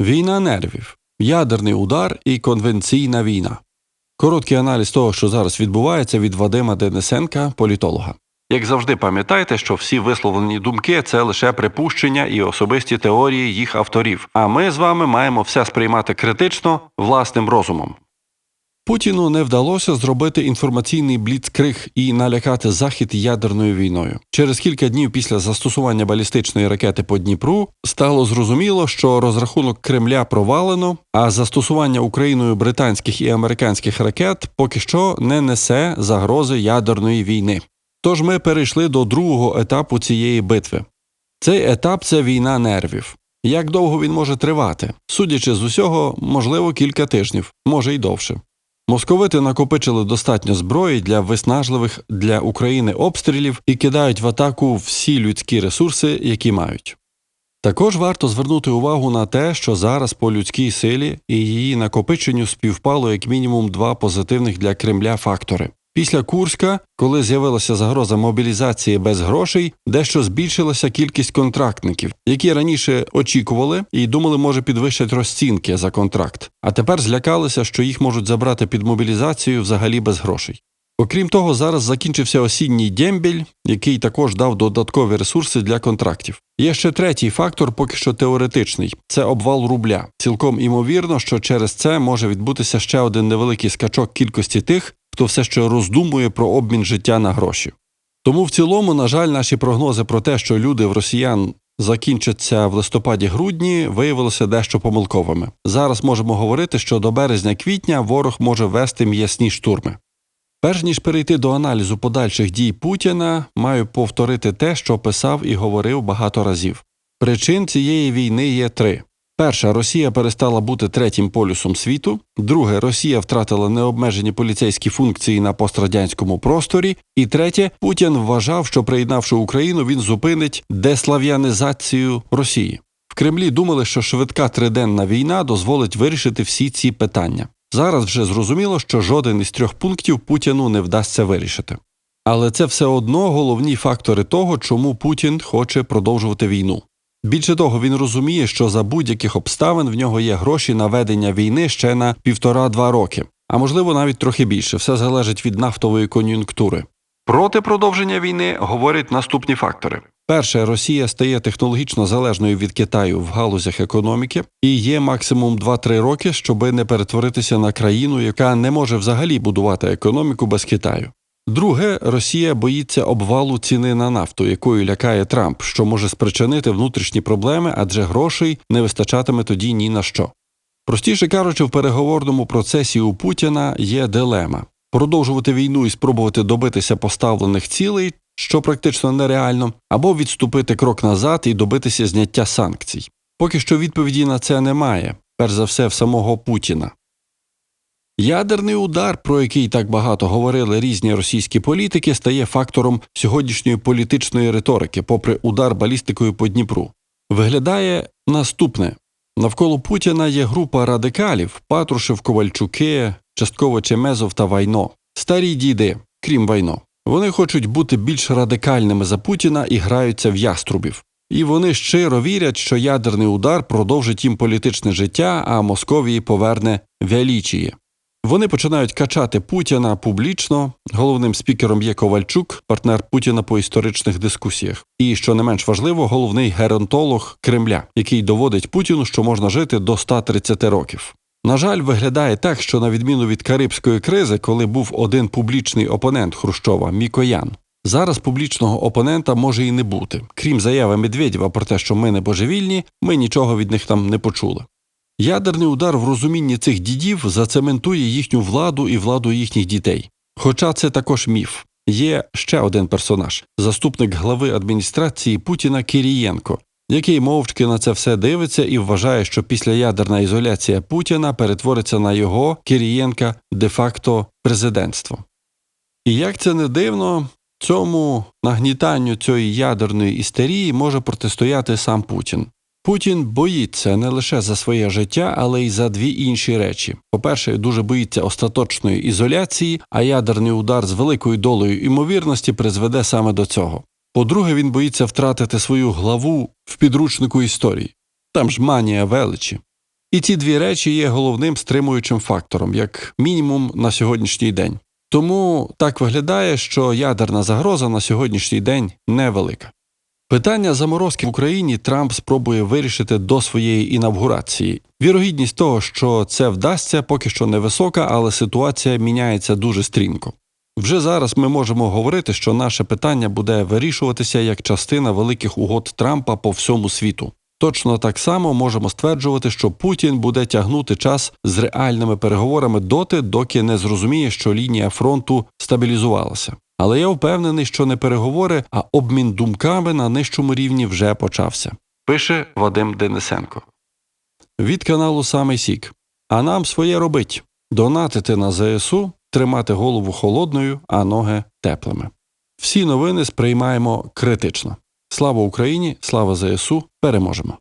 Війна нервів, ядерний удар і конвенційна війна. Короткий аналіз того, що зараз відбувається від Вадима Денисенка, політолога. Як завжди, пам'ятайте, що всі висловлені думки це лише припущення і особисті теорії їх авторів. А ми з вами маємо все сприймати критично власним розумом. Путіну не вдалося зробити інформаційний бліцкриг і налякати захід ядерною війною. Через кілька днів після застосування балістичної ракети по Дніпру стало зрозуміло, що розрахунок Кремля провалено, а застосування Україною британських і американських ракет поки що не несе загрози ядерної війни. Тож ми перейшли до другого етапу цієї битви. Цей етап це війна нервів. Як довго він може тривати? Судячи з усього, можливо, кілька тижнів, може й довше. Московити накопичили достатньо зброї для виснажливих для України обстрілів і кидають в атаку всі людські ресурси, які мають. Також варто звернути увагу на те, що зараз по людській силі і її накопиченню співпало як мінімум два позитивних для Кремля фактори. Після Курська, коли з'явилася загроза мобілізації без грошей, дещо збільшилася кількість контрактників, які раніше очікували і думали, може підвищать розцінки за контракт, а тепер злякалися, що їх можуть забрати під мобілізацію взагалі без грошей. Окрім того, зараз закінчився осінній дембіль, який також дав додаткові ресурси для контрактів. Є ще третій фактор, поки що теоретичний це обвал рубля. Цілком імовірно, що через це може відбутися ще один невеликий скачок кількості тих, хто все ще роздумує про обмін життя на гроші. Тому в цілому, на жаль, наші прогнози про те, що люди в росіян закінчаться в листопаді-грудні, виявилися дещо помилковими. Зараз можемо говорити, що до березня-квітня ворог може вести м'ясні штурми. Перш ніж перейти до аналізу подальших дій Путіна, маю повторити те, що писав і говорив багато разів. Причин цієї війни є три. Перша Росія перестала бути третім полюсом світу. Друге, Росія втратила необмежені поліцейські функції на пострадянському просторі. І третє, Путін вважав, що приєднавши Україну, він зупинить деслав'янизацію Росії. В Кремлі думали, що швидка триденна війна дозволить вирішити всі ці питання. Зараз вже зрозуміло, що жоден із трьох пунктів Путіну не вдасться вирішити. Але це все одно головні фактори того, чому Путін хоче продовжувати війну. Більше того, він розуміє, що за будь-яких обставин в нього є гроші на ведення війни ще на півтора-два роки, а можливо навіть трохи більше. Все залежить від нафтової кон'юнктури. Проти продовження війни говорять наступні фактори: перше, Росія стає технологічно залежною від Китаю в галузях економіки і є максимум 2-3 роки, щоби не перетворитися на країну, яка не може взагалі будувати економіку без Китаю. Друге, Росія боїться обвалу ціни на нафту, якою лякає Трамп, що може спричинити внутрішні проблеми, адже грошей не вистачатиме тоді ні на що. Простіше кажучи, в переговорному процесі у Путіна є дилема продовжувати війну і спробувати добитися поставлених цілей, що практично нереально, або відступити крок назад і добитися зняття санкцій. Поки що відповіді на це немає, перш за все в самого Путіна. Ядерний удар, про який так багато говорили різні російські політики, стає фактором сьогоднішньої політичної риторики, попри удар балістикою по Дніпру. Виглядає наступне: навколо Путіна є група радикалів Патрушев, Ковальчуки, частково Чемезов та Вайно, старі діди, крім Вайно. Вони хочуть бути більш радикальними за Путіна і граються в яструбів. І вони щиро вірять, що ядерний удар продовжить їм політичне життя, а Московії поверне величіє. Вони починають качати Путіна публічно. Головним спікером є Ковальчук, партнер Путіна по історичних дискусіях. І що не менш важливо, головний геронтолог Кремля, який доводить Путіну, що можна жити до 130 років. На жаль, виглядає так, що на відміну від Карибської кризи, коли був один публічний опонент Хрущова Мікоян. Зараз публічного опонента може і не бути. Крім заяви Медведєва про те, що ми не божевільні, ми нічого від них там не почули. Ядерний удар в розумінні цих дідів зацементує їхню владу і владу їхніх дітей. Хоча це також міф. Є ще один персонаж заступник глави адміністрації Путіна Кирієнко, який мовчки на це все дивиться і вважає, що післяядерна ізоляція Путіна перетвориться на його Кирієнка де-факто президентство. І як це не дивно, цьому нагнітанню цієї ядерної істерії може протистояти сам Путін. Путін боїться не лише за своє життя, але й за дві інші речі. По-перше, дуже боїться остаточної ізоляції, а ядерний удар з великою долею імовірності призведе саме до цього. По-друге, він боїться втратити свою главу в підручнику історії. Там ж манія величі. І ці дві речі є головним стримуючим фактором, як мінімум на сьогоднішній день. Тому так виглядає, що ядерна загроза на сьогоднішній день невелика. Питання заморозки в Україні Трамп спробує вирішити до своєї інавгурації. Вірогідність того, що це вдасться, поки що невисока, але ситуація міняється дуже стрімко. Вже зараз ми можемо говорити, що наше питання буде вирішуватися як частина великих угод Трампа по всьому світу. Точно так само можемо стверджувати, що Путін буде тягнути час з реальними переговорами доти, доки не зрозуміє, що лінія фронту стабілізувалася. Але я впевнений, що не переговори, а обмін думками на нижчому рівні вже почався. Пише Вадим Денисенко. Від каналу Самий Сік. А нам своє робить донатити на ЗСУ, тримати голову холодною, а ноги теплими. Всі новини сприймаємо критично. Слава Україні, слава ЗСУ, переможемо.